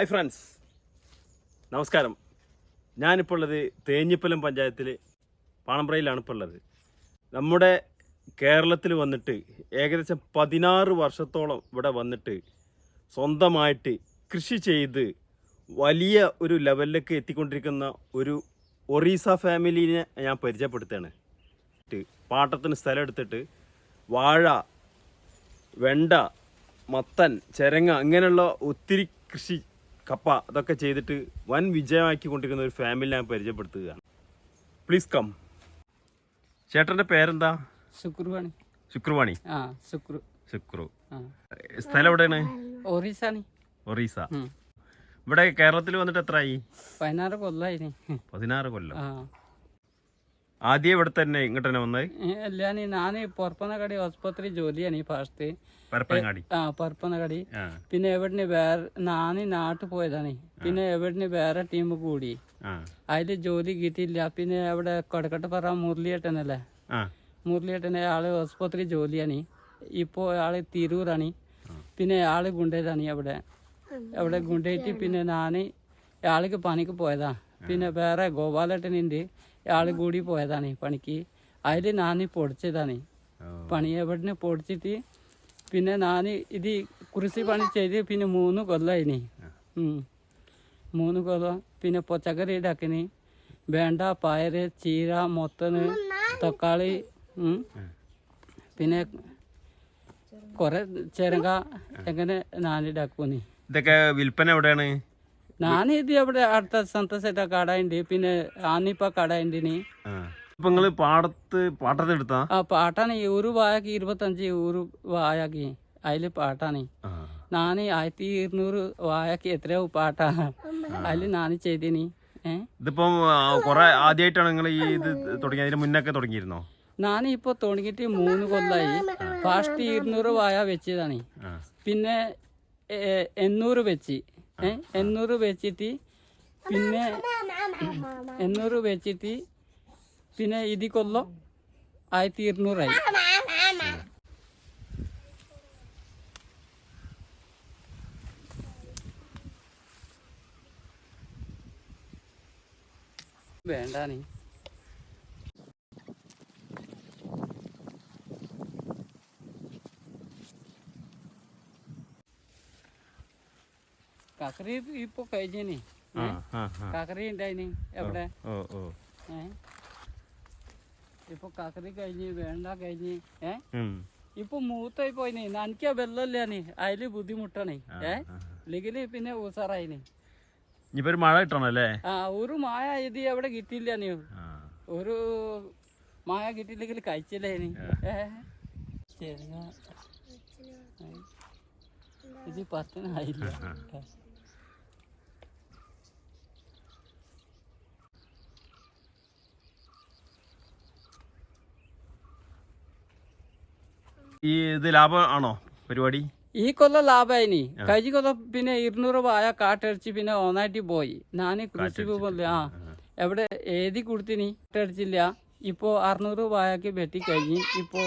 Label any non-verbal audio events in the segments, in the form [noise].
Hi friends നമസ്കാരം. ഞാനിപ്പോൾ ഉള്ളത് തേഞ്ഞിപ്പലം പഞ്ചായത്തിൽ പാണമ്പ്രയിലാണ് ഇപ്പോൾ ഉള്ളത്. നമ്മുടെ കേരളത്തിൽ വന്നിട്ട് ഏകദേശം പതിനാറ് വർഷത്തോളം ഇവിടെ വന്നിട്ട് സ്വന്തമായിട്ട് കൃഷി ചെയ്ത് വലിയ ഒരു ലെവലിലേക്ക് എത്തിക്കൊണ്ടിരിക്കുന്ന ഒരു ഒറീസ ഫാമിലിനെ ഞാൻ പരിചയപ്പെടുത്തുകയാണ്. പാട്ടത്തിന് സ്ഥലം എടുത്തിട്ട് വാഴ വെണ്ട മത്തൻ ചെരങ്ങ അങ്ങനെയുള്ള ഒത്തിരി കൃഷി കപ്പ അതൊക്കെ ചെയ്തിട്ട് വൻ വിജയമാക്കി കൊണ്ടിരിക്കുന്ന ഒരു ഫാമിലി ഞാൻ പരിചയപ്പെടുത്തുകയാണ്. പ്ലീസ് കം ചേട്ടന്റെ പേരെന്താ? ശുക്രുവാണി. ശുക്രവാണി. ആ ശുക്രു. സ്ഥലം എവിടെയാണ്? ഒറീസ. ഒറീസ. ഇവിടെ കേരളത്തിൽ വന്നിട്ട് എത്രയായി പതിനാറ് കൊല്ലായി പതിനാറ് കൊല്ലം. ആദ്യം ഇവിടെ തന്നെ ഇങ്ങോട്ട് തന്നെ വന്നത്? അല്ല ഞാൻ പൊറപ്പനകടി ആസ്പത്രി ജോലിയാണ് ഈ ഫാസ്റ്റ് ആ പരപ്പനകടി പിന്നെ എവിടുന്ന് വേറെ നാനി നാട്ടിൽ പോയതാണ്. പിന്നെ എവിടുന്ന് വേറെ ടീം കൂടി. അതിൽ ജോലി കിട്ടിയില്ല. പിന്നെ അവിടെ കൊടക്കട്ടപ്പറ മുരളിയേട്ടനല്ലേ? മുരളിയേട്ടനെ ആൾ ആസ്പത്രി ജോലിയാണ്. ഇപ്പോ ആൾ തിരൂറാണ് പിന്നെ ആൾ ഗുണ്ടേതാണ് അവിടെ. അവിടെ ഗുണ്ടേറ്റി പിന്നെ നാന് ആൾക്ക് പണിക്ക് പോയതാ. പിന്നെ വേറെ ഗോപാലേട്ടനുണ്ട്. ആൾ കൂടി പോയതാണ് പണിക്ക്. അതിൽ ഞാൻ പൊടിച്ചതാണ്. പണി എവിടുന്ന് പൊടിച്ചിട്ട് പിന്നെ ഞാൻ ഇത് കൃഷി പണി ചെയ്ത് പിന്നെ മൂന്ന് കൊല്ലമായിനി. മൂന്ന് കൊല്ലം പിന്നെ പച്ചക്കറി ഇടാക്കിന് വേണ്ട പയറ് ചീര മൊത്തന് തക്കാളി. പിന്നെ കുറെ ചിരങ്ങ എങ്ങനെ ഞാനിടാക്കൂനി ഇതൊക്കെ വിൽപ്പന എവിടെയാണ്? ഞാനിത് അവിടെ അടുത്ത സന്തോഷേട്ട കടയുണ്ട്. പിന്നെ ആന്നിപ്പ കടയുണ്ട് നീ ആ. ഇപ്പൊ നിങ്ങൾ പാടത്ത് പാട്ടത്തിന് എടുത്താ? ആ പാട്ടാണ്. ഒരു വായക്ക് ഇരുപത്തഞ്ച് ഒരു വായക്ക് അതിൽ പാട്ടാണ്. ഞാൻ ആയിരത്തി ഇരുന്നൂറ് വായക്ക് എത്രയോ പാട്ടാ. അതിൽ നാന് ചെയ്തിനി. ഇതിപ്പം കൊറേ ആദ്യമായിട്ടാണ് നിങ്ങൾ ഈ ഇത് തുടങ്ങി അതിന് മുന്നൊക്കെ തുടങ്ങിയിരുന്നോ? ഞാൻ ഇപ്പോൾ തുടങ്ങിയിട്ട് മൂന്ന് കൊല്ലായി. ഫാസ്റ്റ് ഇരുന്നൂറ് വായ വെച്ചതാണ്. പിന്നെ എണ്ണൂറ് വെച്ച്. എണ്ണൂറ് വെച്ചിട്ട് പിന്നെ എണ്ണൂറ് വെച്ചിട്ട് പിന്നെ ഇത് കൊല്ലോ ആയിരത്തി ഇരുന്നൂറായി. വേണ്ടാനേ കക്കറി ഇപ്പൊ കഴിഞ്ഞേ കാക്കറി ഉണ്ടായിന് എവിടെ? ഇപ്പൊ കക്കറി കഴിഞ്ഞ് വേണ്ട കഴിഞ്ഞ് ഏ. ഇപ്പൊ മൂത്തായി പോയിനി. വെള്ളമില്ല നീ അതിൽ ബുദ്ധിമുട്ടാണ്. ഏ? ഇല്ലെങ്കിൽ ഇല്ലെങ്കിൽ പിന്നെ ഉസാറായിന്. ഇനിയിപ്പോ ഒരു മഴ കിട്ടണല്ലേ? ആ ഒരു മായ ഇത് എവിടെ കിട്ടിയില്ല നീ ഒരു മായ കിട്ടിയില്ലെങ്കിൽ കഴിച്ചില്ലേനി. ഏ? ചെറിയ ഏ. ഇത് പത്തിനായില്ല. ഈ ഇത് ലാഭം ആണോ പരിപാടി? ഈ കൊല്ലം ലാഭമായിനി കഴിഞ്ഞ കൊല്ലം പിന്നെ ഇരുന്നൂറ് വായ കാട്ടടിച്ച് പിന്നെ ഒന്നായിട്ട് പോയി. ഞാൻ കൃഷി പോകുന്നില്ല ആ. എവിടെ എഴുതി കൊടുത്തിനി കാട്ടടിച്ചില്ല ഇപ്പോ അറുന്നൂറ് വായക്ക് വെട്ടി കഴിഞ്ഞ് ഇപ്പോ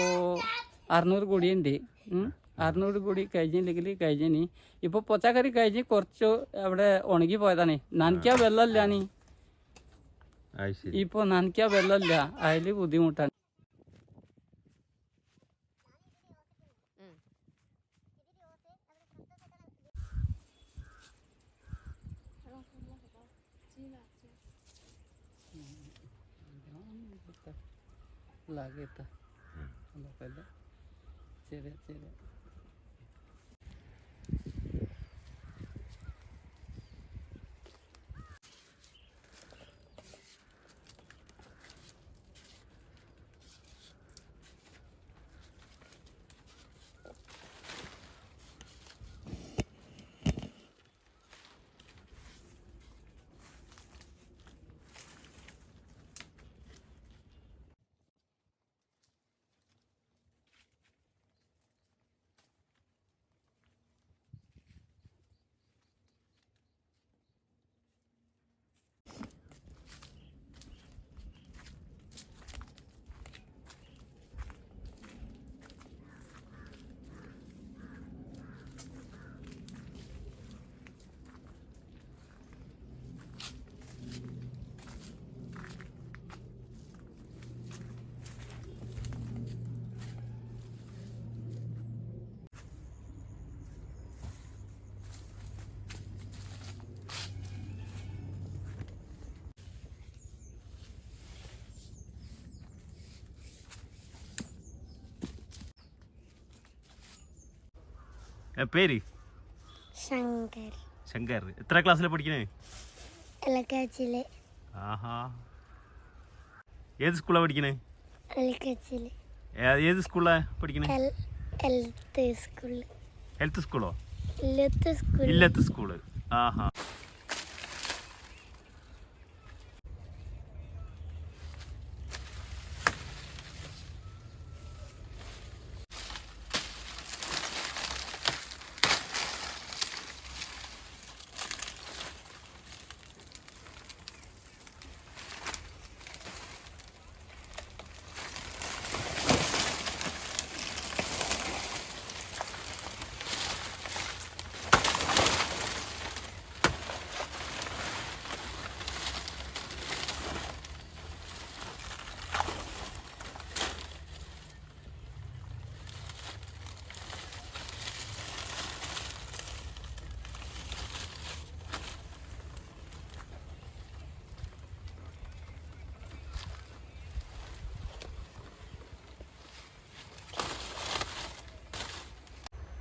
അറുന്നൂറ് കൂടിയുണ്ട്. അറുന്നൂറ് കൂടി കഴിഞ്ഞില്ലെങ്കിൽ കഴിഞ്ഞിനി. ഇപ്പൊ പച്ചക്കറി കഴിഞ്ഞ് കുറച്ച് അവിടെ ഉണങ്ങി പോയതാണ്. നനയ്ക്കാൻ വെള്ളമില്ല നീ. ഇപ്പോൾ നനയ്ക്കാൻ വെള്ളമില്ല. അതിൽ ബുദ്ധിമുട്ടാണ്. લાગે તા. પેલા ચેરે ચેરે പേര്? ശങ്കർ. ശങ്കർ. എത്ര ക്ലാസ്സിലാണ് പഠിക്കണേ? എലക്കാച്ചിൽ ആഹാ. ഏത് സ്കൂളാണ് പഠിക്കണേ? എലക്കാച്ചിൽ ഏത് സ്കൂളാണ് പഠിക്കണേ? എൽ എൽത്ത് സ്കൂൾ. ഹെൽത്ത് സ്കൂളോ? ഇല്ലത്ത് സ്കൂൾ ഇല്ലത്ത് സ്കൂൾ. ആഹാ.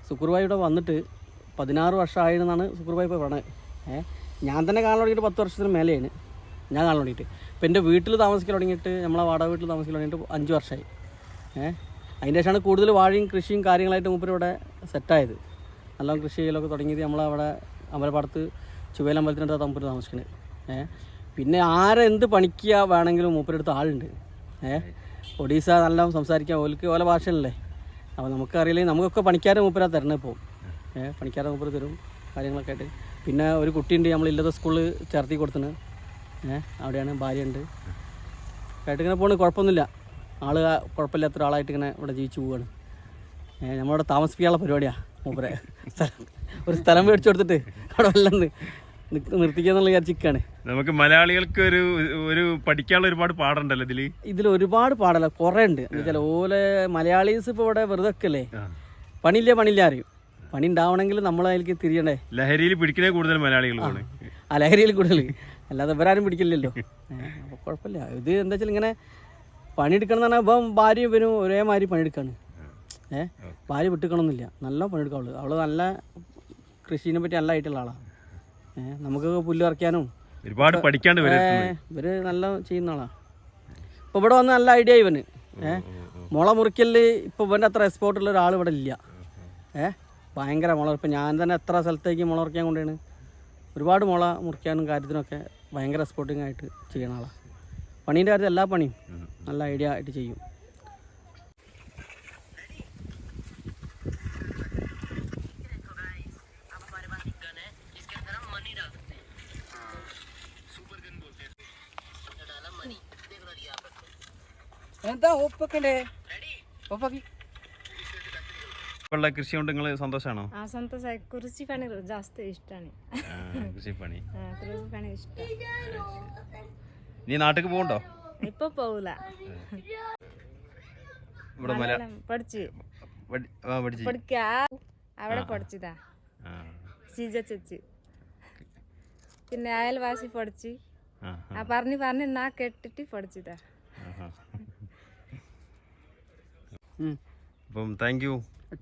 സുക്കുർബായി ഇവിടെ വന്നിട്ട് പതിനാറ് വർഷമായിരുന്നാണ് സുക്കുർബായി ഇപ്പോൾ പറഞ്ഞത്. ഏ ഞാൻ തന്നെ കാണാൻ തുടങ്ങിയിട്ട് പത്ത് വർഷത്തിന് മേലെയാണ്. ഞാൻ കാണാൻ തുടങ്ങിയിട്ട്. ഇപ്പം എന്റെ വീട്ടിൽ താമസിക്കാൻ തുടങ്ങിയിട്ട് നമ്മളെ വാടക വീട്ടിൽ താമസിക്കാൻ തുടങ്ങിയിട്ട് അഞ്ച് വർഷമായി. ഏ അതിന്റെ ശേഷമാണ് കൂടുതൽ വാഴയും കൃഷിയും കാര്യങ്ങളായിട്ട് മൂപ്പരിവിടെ സെറ്റായത് നല്ലോണം കൃഷി ചെയ്യലൊക്കെ തുടങ്ങിയത് നമ്മളവിടെ അമ്പലപ്പാടത്ത് ചുവേലമ്പലത്തിനടുത്ത് തമ്പൂര് താമസിക്കുന്നത് ഏ പിന്നെ ആരെന്ത് പണിക്കുക വേണമെങ്കിലും മൂപ്പരെടുത്ത് ആളുണ്ട്. ഏ ഒഡീസ നല്ല സംസാരിക്കാൻ ഓൽക്ക് ഓല ഭാഷയല്ലേ. അപ്പോൾ നമുക്കറിയില്ലെങ്കിൽ നമുക്കൊക്കെ പണിക്കാരെ മൂപ്പരാ തരണം ഇപ്പോൾ ഏഹ് പണിക്കാരെ മൂപ്പര് തരും കാര്യങ്ങളൊക്കെ ആയിട്ട്. പിന്നെ ഒരു കുട്ടിയുണ്ട് നമ്മളില്ലാത്ത സ്കൂളിൽ ചേർത്തി കൊടുത്തിന് ഏഹ് അവിടെയാണ് ഭാര്യയുണ്ട്. ആയിട്ട് ഇങ്ങനെ പോണ് കുഴപ്പമൊന്നുമില്ല. ആൾ കുഴപ്പമില്ലാത്ത ഒരാളായിട്ട് ഇങ്ങനെ ഇവിടെ ജീവിച്ചു പോവുകയാണ് ഏഹ് നമ്മളവിടെ താമസിപ്പിക്കാനുള്ള പരിപാടിയാണ് മൂപ്പരെ. സ്ഥലം ഒരു സ്ഥലം മേടിച്ചു കൊടുത്തിട്ട് അവിടെ വല്ലം നി- നി- നിർത്തിക്കാന്നുള്ള ചിക്കാണ് നമുക്ക് മലയാളികൾക്ക് ഒരു ഒരു പഠിക്കാനുള്ള ഒരുപാട് പാടുണ്ടല്ലോ ഇതിൽ? ഇതിൽ ഒരുപാട് പാടല്ല കൊറേ ഉണ്ട് എന്നുവെച്ചാൽ ഓലെ മലയാളീസ് ഇപ്പൊ ഇവിടെ വെറുതെ ഒക്കെയല്ലേ പണിയില്ല പണിയില്ല അറിയും പണി ഉണ്ടാവണമെങ്കിൽ നമ്മൾ അതിലേക്ക് തിരിയണ്ടേ? ലഹരിയിൽ പിടിക്കണേ കൂടുതൽ മലയാളികളാണ് ആ. ലഹരിയിൽ കൂടുതൽ. അല്ലാതെ ഇവരാരും പിടിക്കില്ലല്ലോ. അപ്പോൾ കുഴപ്പമില്ല. ഇത് എന്താ വെച്ചാൽ ഇങ്ങനെ പണിയെടുക്കണം എന്ന് പറഞ്ഞാൽ ഇപ്പം ഭാര്യ ഇവരും ഒരേമാതിരി പണിയെടുക്കാണ്. ഏഹ് ഭാര്യ വിട്ടുക്കണമെന്നില്ല നല്ല പണിയെടുക്കാവുള്ളൂ അവൾ. നല്ല കൃഷിനെ പറ്റി നല്ല ആയിട്ടുള്ള ആളാണ് നമുക്ക് പുല്ല് പറിക്കാനും. ഒരുപാട് പഠിക്കാണ്ട് ഇവർ നല്ല ചെയ്യുന്ന ആളാ. ഇപ്പൊ ഇവിടെ വന്ന് നല്ല ഐഡിയ ഇവന്. ഏഹ് മുള മുറിക്കൽ ഇപ്പൊ ഇവന്റെ അത്ര എക്സ്പോർട്ട് ഉള്ള ഒരാൾ ഇവിടെ ഇല്ല. ഏഹ് ഭയങ്കര മുള. ഇപ്പൊ ഞാൻ തന്നെ എത്ര സ്ഥലത്തേക്ക് മുള മുറിക്കാൻ കൊണ്ടാണ് ഒരുപാട് മുള മുറിക്കാനും കാര്യത്തിനൊക്കെ ഭയങ്കര എക്സ്പോർട്ടിങ് ആയിട്ട് ചെയ്യണ ആളാ. പണീന്റെ കാര്യത്തിൽ എല്ലാ പണിയും നല്ല ഐഡിയ ആയിട്ട് ചെയ്യും. എന്താ ഒപ്പൊക്കണ്ടേ ഒപ്പാക്കി ഉള്ള കൃഷി കൊണ്ട് നിങ്ങൾ സന്തോഷമാണോ ಆ ಸಂತೋಷ ಕೃಷಿ ಪಣಿ ಜಾಸ್ತಿ ಇಷ್ಟನೇ കൃഷിപ്പണി ಆ, ಕೃಷಿ ಪಣಿ ಇಷ್ಟ നീ നാട്ടിൽ പോകണ്ടോ ಇಪ್ಪ ಪೌಲ ഇവിടെ മല പഠിച്ചു പഠി- ആ, പഠിച്ച് പഠിക്ക അവിടെ പഠിച്ചതാ ആ, സീജ ചേച്ചി പിന്നെ അയൽവാസി പഠിച്ച് ആ, ആ പറഞ്ഞ് പറഞ്ഞ് നാ കെട്ടിട്ട് പഠിച്ചതാ അപ്പം thank you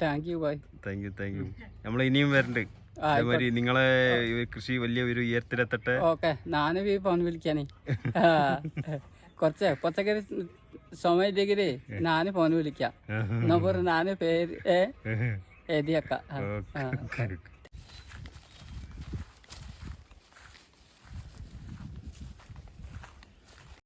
thank you bye thank you thank you നമ്മൾ ഇനിയും വരണ്ട്. അതേമാതിരി നിങ്ങളെ കൃഷി വലിയ ഒരു ഉയർത്തിലെത്തട്ടെ. ഓക്കെ. ഞാനും ഈ ഫോൺ വിളിക്കാനേ. കുറച്ച് പച്ചക്കറി സമയം നാനും ഫോൺ വിളിക്കാം. [laughs] എന്നാ പറഞ്ഞു ഞാൻ പേര് [laughs] എഴുതിയേക്കാം